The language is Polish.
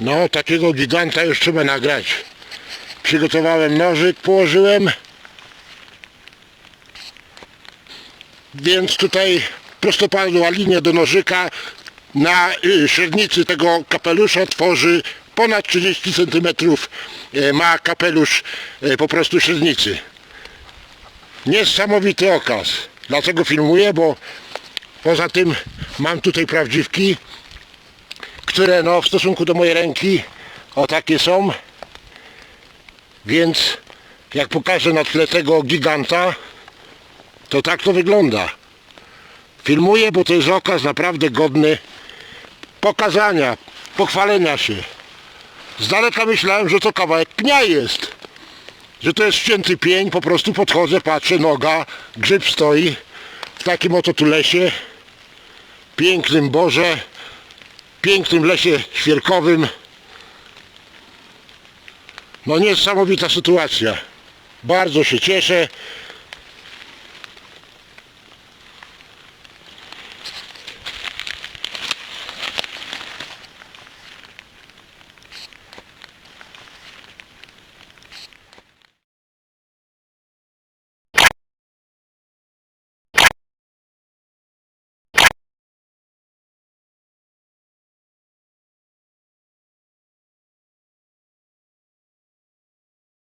No, takiego giganta już trzeba nagrać. Przygotowałem nożyk, położyłem. Więc tutaj prostopadła linia do nożyka na y, średnicy tego kapelusza tworzy ponad 30 cm ma kapelusz e, po prostu średnicy. Niesamowity okaz. Dlaczego filmuję? Bo poza tym mam tutaj prawdziwki, które no w stosunku do mojej ręki o takie są. Więc jak pokażę na tle tego giganta, to tak to wygląda. Filmuję, bo to jest okaz naprawdę godny pokazania, pochwalenia się. Z daleka myślałem, że to kawałek pnia jest. Że to jest ścięty pień, po prostu podchodzę, patrzę, noga, grzyb stoi w takim oto tu lesie, pięknym Boże, pięknym lesie świerkowym. No niesamowita sytuacja. Bardzo się cieszę.